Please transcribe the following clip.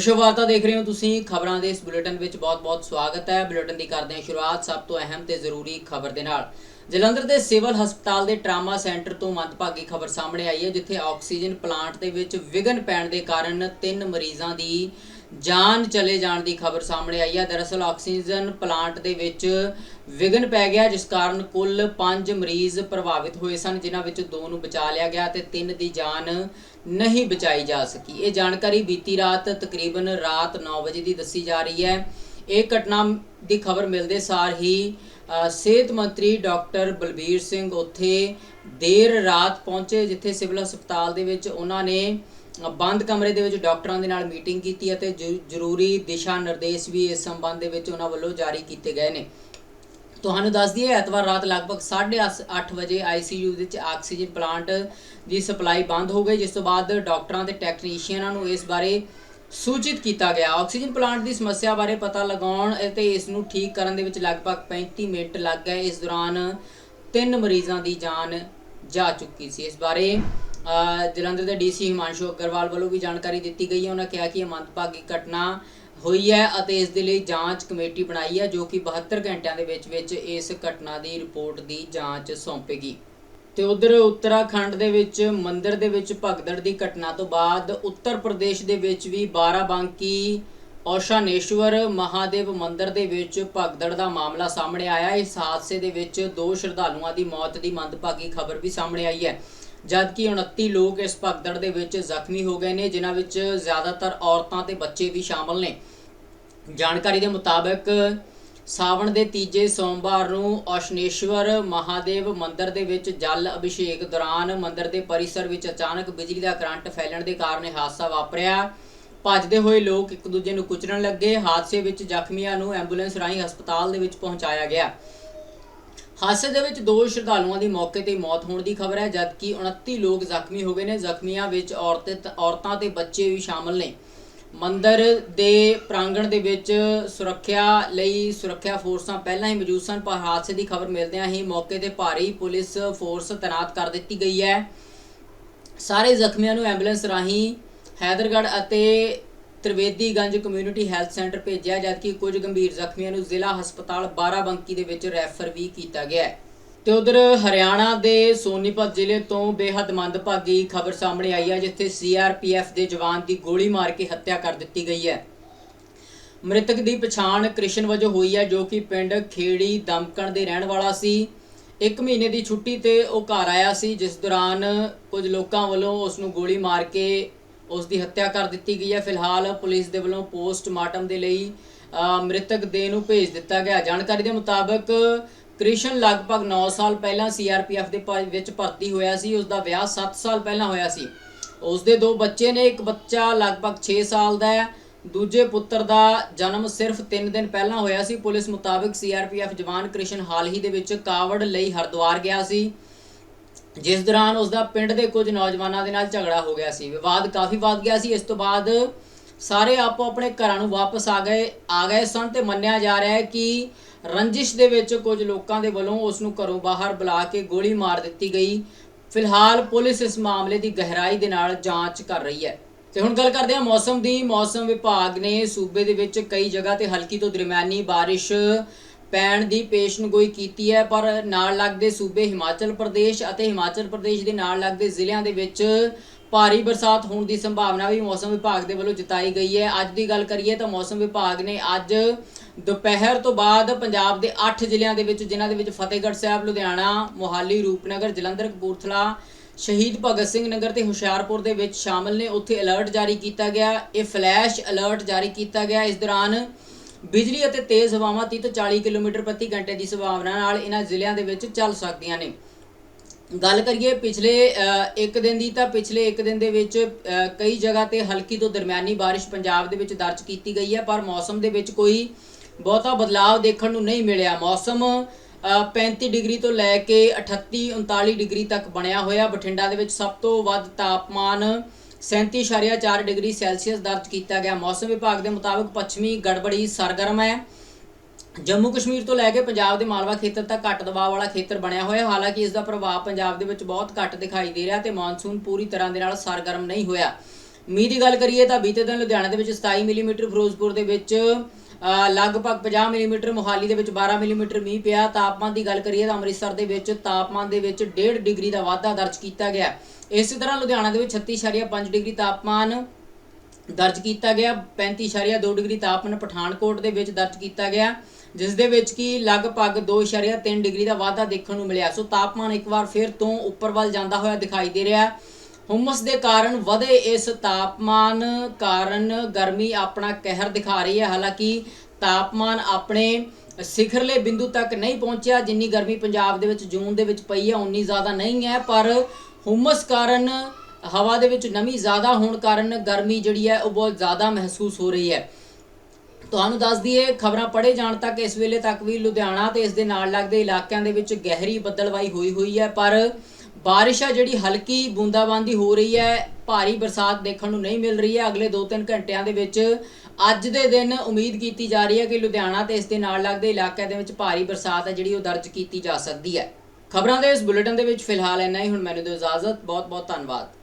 ਵਿਸ਼ਵ ਵਾਰਤਾ ਦੇਖ ਰਹੇ ਹੋ ਤੁਸੀਂ। ਖਬਰਾਂ ਦੇ ਇਸ ਬੁਲੇਟਿਨ ਵਿੱਚ ਬਹੁਤ-ਬਹੁਤ ਸਵਾਗਤ ਹੈ। ਬੁਲੇਟਿਨ ਦੀ ਕਰਦੇ ਹਾਂ ਸ਼ੁਰੂਆਤ ਸਭ ਤੋਂ ਅਹਿਮ ਤੇ ਜ਼ਰੂਰੀ ਖਬਰ ਦੇ ਨਾਲ। ਜਲੰਧਰ ਦੇ ਸਿਵਲ ਹਸਪਤਾਲ ਦੇ ਟਰਾਮਾ ਸੈਂਟਰ ਤੋਂ ਮੰਦਭਾਗੀ ਖਬਰ ਸਾਹਮਣੇ ਆਈ ਹੈ, ਜਿੱਥੇ ਆਕਸੀਜਨ ਪਲਾਂਟ ਦੇ ਵਿੱਚ ਵਿਘਨ ਪੈਣ ਦੇ ਕਾਰਨ ਤਿੰਨ ਮਰੀਜ਼ਾਂ ਦੀ ਜਾਨ ਚਲੇ ਜਾਣ ਦੀ ਖਬਰ ਸਾਹਮਣੇ ਆਈ ਹੈ। ਦਰਅਸਲ ਆਕਸੀਜਨ ਪਲਾਂਟ ਦੇ ਵਿੱਚ ਵਿਘਨ ਪੈ ਗਿਆ, ਜਿਸ ਕਾਰਨ ਕੁੱਲ 5 ਮਰੀਜ਼ ਪ੍ਰਭਾਵਿਤ ਹੋਏ ਸਨ, ਜਿਨ੍ਹਾਂ ਵਿੱਚ ਦੋ ਨੂੰ ਬਚਾ ਲਿਆ ਗਿਆ ਤੇ ਤਿੰਨ ਦੀ ਜਾਨ ਨਹੀਂ ਬਚਾਈ ਜਾ ਸਕੀ। ਇਹ ਜਾਣਕਾਰੀ ਬੀਤੀ ਰਾਤ ਤਕਰੀਬਨ ਰਾਤ 9 ਵਜੇ ਦੀ ਦੱਸੀ ਜਾ ਰਹੀ ਹੈ। ਇਹ ਘਟਨਾ ਦੀ ਖਬਰ ਮਿਲਦੇ ਸਾਰ ਹੀ ਸਿਹਤ ਮੰਤਰੀ ਡਾਕਟਰ ਬਲਬੀਰ ਸਿੰਘ ਉੱਥੇ ਦੇਰ ਰਾਤ ਪਹੁੰਚੇ, ਜਿੱਥੇ ਸਿਵਲ ਹਸਪਤਾਲ ਦੇ ਵਿੱਚ ਉਹਨਾਂ ਨੇ ਬੰਦ ਕਮਰੇ ਦੇ ਵਿੱਚ ਡਾਕਟਰਾਂ ਦੇ ਨਾਲ ਮੀਟਿੰਗ ਕੀਤੀ ਅਤੇ ਜ਼ਰੂ- ਜ਼ਰੂਰੀ ਦਿਸ਼ਾ ਨਿਰਦੇਸ਼ ਵੀ ਇਸ ਸੰਬੰਧ ਦੇ ਵਿੱਚ ਉਹਨਾਂ ਵੱਲੋਂ ਜਾਰੀ ਕੀਤੇ ਗਏ ਨੇ। ਤੁਹਾਨੂੰ ਦੱਸ ਦਈਏ, ਐਤਵਾਰ ਰਾਤ ਲਗਭਗ 8:30 ਵਜੇ ਆਈਸੀਯੂ ਵਿੱਚ ਆਕਸੀਜਨ ਪਲਾਂਟ ਦੀ ਸਪਲਾਈ ਬੰਦ ਹੋ ਗਈ, ਜਿਸ ਤੋਂ ਬਾਅਦ ਡਾਕਟਰਾਂ ਤੇ ਟੈਕਨੀਸ਼ੀਅਨਾਂ ਨੂੰ ਇਸ ਬਾਰੇ ਸੂਚਿਤ ਕੀਤਾ ਗਿਆ। ਆਕਸੀਜਨ ਪਲਾਂਟ ਦੀ ਸਮੱਸਿਆ ਬਾਰੇ ਪਤਾ ਲਗਾਉਣ ਅਤੇ ਇਸ ਨੂੰ ਠੀਕ ਕਰਨ ਦੇ ਵਿੱਚ ਲਗਭਗ 35 ਮਿੰਟ ਲੱਗ ਗਏ। ਇਸ ਦੌਰਾਨ ਤਿੰਨ ਮਰੀਜ਼ਾਂ ਦੀ ਜਾਨ ਜਾ ਚੁੱਕੀ ਸੀ। ਇਸ ਬਾਰੇ ਜਲੰਧਰ ਦੇ ਡੀਸੀ ਹਿਮਾਂਸ਼ੂ ਅਗਰਵਾਲ ਵੱਲੋਂ ਵੀ ਜਾਣਕਾਰੀ ਦਿੱਤੀ ਗਈ ਹੈ। ਉਹਨਾਂ ਕਿਹਾ ਕਿ ਇਹ ਮੰਦਭਾਗੀ ਘਟਨਾ ਹੋਈ ਹੈ ਅਤੇ ਇਸ ਦੇ ਲਈ ਜਾਂਚ ਕਮੇਟੀ ਬਣਾਈ ਹੈ, ਜੋ ਕਿ 72 ਘੰਟਿਆਂ ਦੇ ਵਿੱਚ ਵਿੱਚ ਇਸ ਘਟਨਾ ਦੀ ਰਿਪੋਰਟ ਦੀ ਜਾਂਚ ਸੌਂਪੇਗੀ। ਤੇ ਉਧਰ ਉੱਤਰਾਖੰਡ ਦੇ ਵਿੱਚ ਮੰਦਰ ਦੇ ਵਿੱਚ ਭਗਦੜ ਦੀ ਘਟਨਾ ਤੋਂ ਬਾਅਦ ਉੱਤਰ ਪ੍ਰਦੇਸ਼ ਦੇ ਵਿੱਚ ਵੀ ਬਾਰਾਬੰਕੀ ਔਸ਼ਾਨੇਸ਼ਵਰ ਮਹਾਦੇਵ ਮੰਦਿਰ ਦੇ ਵਿੱਚ ਭਗਦੜ ਦਾ ਮਾਮਲਾ ਸਾਹਮਣੇ ਆਇਆ। ਇਸ ਹਾਦਸੇ ਦੇ ਵਿੱਚ ਦੋ ਸ਼ਰਧਾਲੂਆਂ ਦੀ ਮੌਤ ਦੀ ਮੰਦਭਾਗੀ ਖਬਰ ਵੀ ਸਾਹਮਣੇ ਆਈ ਹੈ। ਜਦਕਿ 29 ਲੋਕ ਇਸ ਭਗਦੜ ਦੇ ਵਿੱਚ ਜ਼ਖਮੀ ਹੋ ਗਏ ਨੇ, ਜਿਨ੍ਹਾਂ ਵਿੱਚ ਜ਼ਿਆਦਾਤਰ ਔਰਤਾਂ ਤੇ ਬੱਚੇ ਵੀ ਸ਼ਾਮਲ ਨੇ। ਜਾਣਕਾਰੀ ਦੇ ਮੁਤਾਬਕ ਸਾਵਣ ਦੇ ਤੀਜੇ ਸੋਮਵਾਰ ਨੂੰ ਔਸ਼ਨੇਸ਼ਵਰ ਮਹਾਦੇਵ ਮੰਦਿਰ ਦੇ ਵਿੱਚ ਜਲ ਅਭਿਸ਼ੇਕ ਦੌਰਾਨ ਮੰਦਿਰ ਦੇ ਪਰਿਸਰ ਵਿੱਚ ਅਚਾਨਕ ਬਿਜਲੀ ਦਾ ਕਰੰਟ ਫੈਲਣ ਦੇ ਕਾਰਨ ਇਹ ਹਾਦਸਾ ਵਾਪਰਿਆ। ਭੱਜਦੇ ਹੋਏ ਲੋਕ ਇੱਕ ਦੂਜੇ ਨੂੰ ਕੁਚਲਣ ਲੱਗੇ। ਹਾਦਸੇ ਵਿੱਚ ਜ਼ਖਮੀਆਂ ਨੂੰ ਐਂਬੂਲੈਂਸ ਰਾਹੀਂ ਹਸਪਤਾਲ ਦੇ ਵਿੱਚ ਪਹੁੰਚਾਇਆ ਗਿਆ। ਹਾਦਸੇ ਦੇ ਵਿੱਚ ਦੋ ਸ਼ਰਧਾਲੂਆਂ ਦੀ ਮੌਕੇ ਤੇ ਮੌਤ ਹੋਣ ਦੀ ਖਬਰ ਹੈ, ਜਦਕਿ 29 ਲੋਕ ਜ਼ਖਮੀ ਹੋ ਗਏ ਨੇ। ਜ਼ਖਮੀਆਂ ਵਿੱਚ ਔਰਤਾਂ ਔਰਤਾਂ ਤੇ ਬੱਚੇ ਵੀ ਸ਼ਾਮਲ ਨੇ। ਮੰਦਰ ਦੇ ਪ੍ਰਾਂਗਣ ਦੇ ਵਿੱਚ ਸੁਰੱਖਿਆ ਲਈ ਸੁਰੱਖਿਆ ਫੋਰਸਾਂ ਪਹਿਲਾਂ ਹੀ ਮੌਜੂਦ ਸਨ, ਪਰ ਹਾਦਸੇ ਦੀ ਖਬਰ ਮਿਲਦਿਆਂ ਹੀ ਮੌਕੇ ਤੇ ਭਾਰੀ ਪੁਲਿਸ ਫੋਰਸ ਤੈਨਾਤ ਕਰ ਦਿੱਤੀ ਗਈ ਹੈ। ਸਾਰੇ ਜ਼ਖਮੀਆਂ ਨੂੰ ਐਂਬੂਲੈਂਸ ਰਾਹੀਂ ਹੈਦਰਗੜ੍ਹ ਅਤੇ ਤ੍ਰਿਵੇਦੀਗੰਜ ਕਮਿਊਨਿਟੀ ਹੈਲਥ ਸੈਂਟਰ ਭੇਜਿਆ, ਜਦਕਿ ਕੁਝ ਗੰਭੀਰ ਜ਼ਖਮੀਆਂ ਨੂੰ ਜ਼ਿਲ੍ਹਾ ਹਸਪਤਾਲ ਬਾਰਾਬੰਕੀ ਦੇ ਵਿੱਚ ਰੈਫਰ ਵੀ ਕੀਤਾ ਗਿਆ ਹੈ। ਤੇ ਉਧਰ ਹਰਿਆਣਾ ਦੇ ਸੋਨੀਪਤ ਜ਼ਿਲ੍ਹੇ ਤੋਂ ਬੇਹੱਦ ਮੰਦਭਾਗੀ ਖਬਰ ਸਾਹਮਣੇ ਆਈ ਹੈ, ਜਿੱਥੇ ਸੀਆਰਪੀਐਫ ਦੇ ਜਵਾਨ ਦੀ ਗੋਲੀ ਮਾਰ ਕੇ ਹੱਤਿਆ ਕਰ ਦਿੱਤੀ ਗਈ ਹੈ। ਮ੍ਰਿਤਕ ਦੀ ਪਛਾਣ ਕ੍ਰਿਸ਼ਨ ਵਜੋਂ ਹੋਈ ਹੈ, ਜੋ ਕਿ ਪਿੰਡ ਖੇੜੀ ਦਮਕਣ ਦੇ ਰਹਿਣ ਵਾਲਾ ਸੀ। ਇੱਕ ਮਹੀਨੇ ਦੀ ਛੁੱਟੀ ਤੇ ਉਹ ਘਰ ਆਇਆ ਸੀ, ਜਿਸ ਦੌਰਾਨ ਕੁਝ ਲੋਕਾਂ ਵੱਲੋਂ ਉਸ ਨੂੰ ਗੋਲੀ ਮਾਰ ਕੇ ਉਸ ਦੀ ਹੱਤਿਆ ਕਰ ਦਿੱਤੀ ਗਈ ਹੈ। ਫਿਲਹਾਲ ਪੁਲਿਸ ਦੇ ਵੱਲੋਂ ਪੋਸਟਮਾਰਟਮ ਦੇ ਲਈ ਮ੍ਰਿਤਕ ਦੇਹ ਨੂੰ ਭੇਜ ਦਿੱਤਾ ਗਿਆ ਜਾਣਕਾਰੀ ਦੇ ਮੁਤਾਬਕ ਕ੍ਰਿਸ਼ਨ ਲਗਭਗ 9 ਸਾਲ ਪਹਿਲਾਂ ਸੀਆਰਪੀਐਫ ਦੇ ਭ- ਵਿੱਚ ਭਰਤੀ ਹੋਇਆ ਸੀ। ਉਸ ਦਾ ਵਿਆਹ 7 ਸਾਲ ਪਹਿਲਾਂ ਹੋਇਆ ਸੀ। ਉਸ ਦੇ ਦੋ ਬੱਚੇ ਨੇ, ਇੱਕ ਬੱਚਾ ਲਗਭਗ 6 ਸਾਲ ਦਾ ਹੈ, ਦੂਜੇ ਪੁੱਤਰ ਦਾ ਜਨਮ ਸਿਰਫ 3 ਦਿਨ ਪਹਿਲਾਂ ਹੋਇਆ ਸੀ। ਪੁਲਿਸ ਮੁਤਾਬਕ ਸੀਆਰਪੀਐਫ ਜਵਾਨ ਕ੍ਰਿਸ਼ਨ ਹਾਲ ਹੀ ਦੇ ਵਿੱਚ ਕਾਵੜ ਲਈ ਹਰਿਦੁਆਰ ਗਿਆ ਸੀ। ਜਿਸ ਦੌਰਾਨ ਉਸ ਦਾ ਪਿੰਡ ਦੇ ਕੁਝ ਨੌਜਵਾਨਾਂ ਦੇ ਨਾਲ ਝਗੜਾ ਹੋ ਗਿਆ ਸੀ। ਵਿਵਾਦ ਕਾਫੀ ਵੱਧ ਗਿਆ ਸੀ। ਇਸ ਤੋਂ ਬਾਅਦ ਸਾਰੇ ਆਪੋ ਆਪਣੇ ਘਰਾਂ ਨੂੰ ਵਾਪਸ ਆ ਗਏ ਆ ਗਏ ਸਨ ਤੇ ਮੰਨਿਆ ਜਾ ਰਿਹਾ ਹੈ ਕਿ ਰੰਜਿਸ਼ ਦੇ ਵਿੱਚ ਕੁਝ ਲੋਕਾਂ ਦੇ ਵੱਲੋਂ ਉਸ ਨੂੰ ਘਰੋਂ ਬਾਹਰ ਬੁਲਾ ਕੇ ਗੋਲੀ ਮਾਰ ਦਿੱਤੀ ਗਈ। ਫਿਲਹਾਲ ਪੁਲਿਸ ਇਸ ਮਾਮਲੇ ਦੀ ਗਹਿਰਾਈ ਦੇ ਨਾਲ ਜਾਂਚ ਕਰ ਰਹੀ ਹੈ। ਤੇ ਹੁਣ ਗੱਲ ਕਰਦੇ ਹਾਂ ਮੌਸਮ ਦੀ। ਮੌਸਮ ਵਿਭਾਗ ਨੇ ਸੂਬੇ ਦੇ ਵਿੱਚ ਕਈ ਜਗ੍ਹਾ ਤੇ ਹਲਕੀ ਤੋਂ ਦਰਮਿਆਨੀ ਬਾਰਿਸ਼ ਪੈਣ ਦੀ ਪੇਸ਼ਨਗੋਈ ਕੀਤੀ ਹੈ, ਪਰ ਨਾਲ ਲੱਗਦੇ ਸੂਬੇ ਹਿਮਾਚਲ ਪ੍ਰਦੇਸ਼ ਅਤੇ ਹਿਮਾਚਲ ਪ੍ਰਦੇਸ਼ ਦੇ ਨਾਲ ਲੱਗਦੇ ਜ਼ਿਲ੍ਹਿਆਂ ਦੇ ਵਿੱਚ ਭਾਰੀ ਬਰਸਾਤ ਹੋਣ ਦੀ ਸੰਭਾਵਨਾ ਵੀ ਮੌਸਮ ਵਿਭਾਗ ਦੇ ਵੱਲੋਂ ਜਤਾਈ ਗਈ ਹੈ। ਅੱਜ ਦੀ ਗੱਲ ਕਰੀਏ ਤਾਂ ਮੌਸਮ ਵਿਭਾਗ ਨੇ ਅੱਜ ਦੁਪਹਿਰ ਤੋਂ ਬਾਅਦ ਪੰਜਾਬ ਦੇ 8 ਜ਼ਿਲ੍ਹਿਆਂ ਦੇ ਵਿੱਚ, ਜਿਨ੍ਹਾਂ ਦੇ ਵਿੱਚ ਫਤਿਹਗੜ੍ਹ ਸਾਹਿਬ, ਲੁਧਿਆਣਾ, ਮੋਹਾਲੀ, ਰੂਪਨਗਰ, ਜਲੰਧਰ, ਕਪੂਰਥਲਾ, ਸ਼ਹੀਦ ਭਗਤ ਸਿੰਘ ਨਗਰ ਤੇ ਹੁਸ਼ਿਆਰਪੁਰ ਦੇ ਵਿੱਚ ਸ਼ਾਮਲ ਨੇ। ਉੱਥੇ ਅਲਰਟ ਜਾਰੀ ਕੀਤਾ ਗਿਆ। ਇਹ ਫਲੈਸ਼ ਅਲਰਟ ਜਾਰੀ ਕੀਤਾ ਗਿਆ। ਇਸ ਦੌਰਾਨ ਬਿਜਲੀ ਅਤੇ ਤੇਜ਼ ਹਵਾਵਾਂ 30 ਤੋਂ 40 ਕਿਲੋਮੀਟਰ ਪ੍ਰਤੀ ਘੰਟੇ ਦੀ ਸੰਭਾਵਨਾ ਨਾਲ ਇਹਨਾਂ ਜ਼ਿਲ੍ਹਿਆਂ ਦੇ ਵਿੱਚ ਚੱਲ ਸਕਦੀਆਂ ਨੇ। ਗੱਲ ਕਰੀਏ ਪਿਛਲੇ ਇੱਕ ਦਿਨ ਦੀ ਤਾਂ ਪਿਛਲੇ ਇੱਕ ਦਿਨ ਦੇ ਵਿੱਚ ਕਈ ਜਗ੍ਹਾ ਤੇ ਹਲਕੀ ਤੋਂ ਦਰਮਿਆਨੀ ਬਾਰਿਸ਼ ਪੰਜਾਬ ਦੇ ਵਿੱਚ ਦਰਜ ਕੀਤੀ ਗਈ ਹੈ ਪਰ ਮੌਸਮ ਦੇ ਵਿੱਚ ਕੋਈ ਬਹੁਤਾ ਬਦਲਾਅ ਦੇਖਣ ਨੂੰ ਨਹੀਂ ਮਿਲਿਆ। ਮੌਸਮ ਅ, 35 ਡਿਗਰੀ ਤੋਂ ਲੈ ਕੇ 38 39 ਡਿਗਰੀ ਤੱਕ ਬਣਿਆ ਹੋਇਆ। ਬਠਿੰਡਾ ਦੇ ਵਿੱਚ ਸਭ ਤੋਂ ਵੱਧ ਤਾਪਮਾਨ 37.4 ਡਿਗਰੀ ਸੈਲਸੀਅਸ ਦਰਜ ਕੀਤਾ ਗਿਆ। ਮੌਸਮ ਵਿਭਾਗ ਦੇ ਮੁਤਾਬਕ ਪੱਛਮੀ ਗੜਬੜੀ ਸਰਗਰਮ ਹੈ। ਜੰਮੂ ਕਸ਼ਮੀਰ ਤੋਂ ਲੈ ਕੇ ਪੰਜਾਬ ਦੇ ਮਾਲਵਾ ਖੇਤਰ ਤੱਕ ਘੱਟ ਦਬਾਅ ਵਾਲਾ ਖੇਤਰ ਬਣਿਆ ਹੋਇਆ। ਹਾਲਾਂਕਿ ਇਸ ਦਾ ਪ੍ਰਭਾਵ ਪੰਜਾਬ ਦੇ ਵਿੱਚ ਬਹੁਤ ਘੱਟ ਦਿਖਾਈ ਦੇ ਰਿਹਾ ਤੇ ਮੌਨਸੂਨ ਪੂਰੀ ਤਰ੍ਹਾਂ ਦੇ ਨਾਲ ਸਰਗਰਮ ਨਹੀਂ ਹੋਇਆ। ਮੀਂਹ ਦੀ ਗੱਲ ਕਰੀਏ ਤਾਂ ਬੀਤੇ ਦਿਨ ਲੁਧਿਆਣਾ ਦੇ ਵਿੱਚ 27 ਮਿਲੀਮੀਟਰ, ਫਿਰੋਜ਼ਪੁਰ ਦੇ ਵਿੱਚ ਲਗਭਗ 50 ਮਿਲੀਮੀਟਰ, ਮੋਹਾਲੀ ਦੇ ਵਿੱਚ 12 ਮਿਲੀਮੀਟਰ ਮੀਂਹ ਪਿਆ। ਤਾਪਮਾਨ ਦੀ ਗੱਲ ਕਰੀਏ ਤਾਂ ਅੰਮ੍ਰਿਤਸਰ ਦੇ ਵਿੱਚ ਤਾਪਮਾਨ ਦੇ ਵਿੱਚ 1.5 ਡਿਗਰੀ ਦਾ ਵਾਧਾ ਦਰਜ ਕੀਤਾ ਗਿਆ। ਇਸੇ ਤਰ੍ਹਾਂ ਲੁਧਿਆਣਾ ਦੇ ਵਿੱਚ 36.5 ਡਿਗਰੀ ਤਾਪਮਾਨ ਦਰਜ ਕੀਤਾ ਗਿਆ। 35.2 ਡਿਗਰੀ ਤਾਪਮਾਨ ਪਠਾਨਕੋਟ ਦੇ ਵਿੱਚ ਦਰਜ ਕੀਤਾ ਗਿਆ, ਜਿਸ ਦੇ ਵਿੱਚ ਕੀ ਲਗਭਗ 2.3 ਡਿਗਰੀ ਦਾ ਵਾਧਾ ਦੇਖਣ ਨੂੰ ਮਿਲਿਆ। ਸੋ ਤਾਪਮਾਨ ਇੱਕ ਵਾਰ ਫਿਰ ਤੋਂ ਉੱਪਰ ਵੱਲ ਜਾਂਦਾ ਹੋਇਆ ਦਿਖਾਈ ਦੇ ਰਿਹਾ। ਹੈ ਹੁਮਸ ਦੇ ਕਾਰਨ ਵਧੇ ਇਸ ਤਾਪਮਾਨ ਕਾਰਨ ਗਰਮੀ ਆਪਣਾ ਕਹਿਰ ਦਿਖਾ ਰਹੀ ਹੈ। ਹਾਲਾਂਕਿ ਤਾਪਮਾਨ ਆਪਣੇ ਸਿਖਰਲੇ ਬਿੰਦੂ ਤੱਕ ਨਹੀਂ ਪਹੁੰਚਿਆ, ਜਿੰਨੀ ਗਰਮੀ ਪੰਜਾਬ ਦੇ ਵਿੱਚ ਜੂਨ ਦੇ ਵਿੱਚ ਪਈ ਹੈ, ਉਨੀ ਜ਼ਿਆਦਾ ਨਹੀਂ ਹੈ, ਪਰ ਹੁਮਸ ਕਾਰਨ ਹਵਾ ਦੇ ਵਿੱਚ ਨਮੀ ਜ਼ਿਆਦਾ ਹੋਣ ਕਾਰਨ ਗਰਮੀ ਜਿਹੜੀ ਹੈ, ਉਹ ਬਹੁਤ ਜ਼ਿਆਦਾ ਮਹਿਸੂਸ ਹੋ ਰਹੀ ਹੈ। ਤੁਹਾਨੂੰ ਦੱਸ ਦਈਏ, ਖਬਰਾਂ ਪੜ੍ਹੇ ਜਾਣ ਤੱਕ ਇਸ ਵੇਲੇ ਤੱਕ ਵੀ ਲੁਧਿਆਣਾ ਤੇ ਇਸ ਦੇ ਨਾਲ ਲੱਗਦੇ ਇਲਾਕਿਆਂ ਦੇ ਵਿੱਚ ਗਹਿਰੀ ਬੱਦਲਵਾਈ ਹੋਈ ਹੋਈ ਹੈ, ਪਰ ਬਾਰਿਸ਼ ਆ, ਜਿਹੜੀ ਹਲਕੀ ਬੂੰਦਾਬਾਂਦੀ ਹੋ ਰਹੀ ਹੈ, ਭਾਰੀ ਬਰਸਾਤ ਦੇਖਣ ਨੂੰ ਨਹੀਂ ਮਿਲ ਰਹੀ ਹੈ। ਅਗਲੇ 2-3 ਘੰਟਿਆਂ ਦੇ ਵਿੱਚ ਅੱਜ ਦੇ ਦਿਨ ਉਮੀਦ ਕੀਤੀ ਜਾ ਰਹੀ ਹੈ ਕਿ ਲੁਧਿਆਣਾ ਤੇ ਇਸ ਦੇ ਨਾਲ ਲੱਗਦੇ ਇਲਾਕਿਆਂ ਦੇ ਵਿੱਚ ਭਾਰੀ ਬਰਸਾਤ ਹੈ, ਜਿਹੜੀ ਉਹ ਦਰਜ ਕੀਤੀ ਜਾ ਸਕਦੀ ਹੈ। ਖਬਰਾਂ ਦੇ ਇਸ ਬੁਲੇਟਿਨ ਦੇ ਵਿੱਚ ਫਿਲਹਾਲ ਇੰਨਾ ਹੀ। ਹੁਣ ਮੈਨੂੰ ਦਿਓ ਇਜਾਜ਼ਤ। ਬਹੁਤ ਬਹੁਤ ਧੰਨਵਾਦ।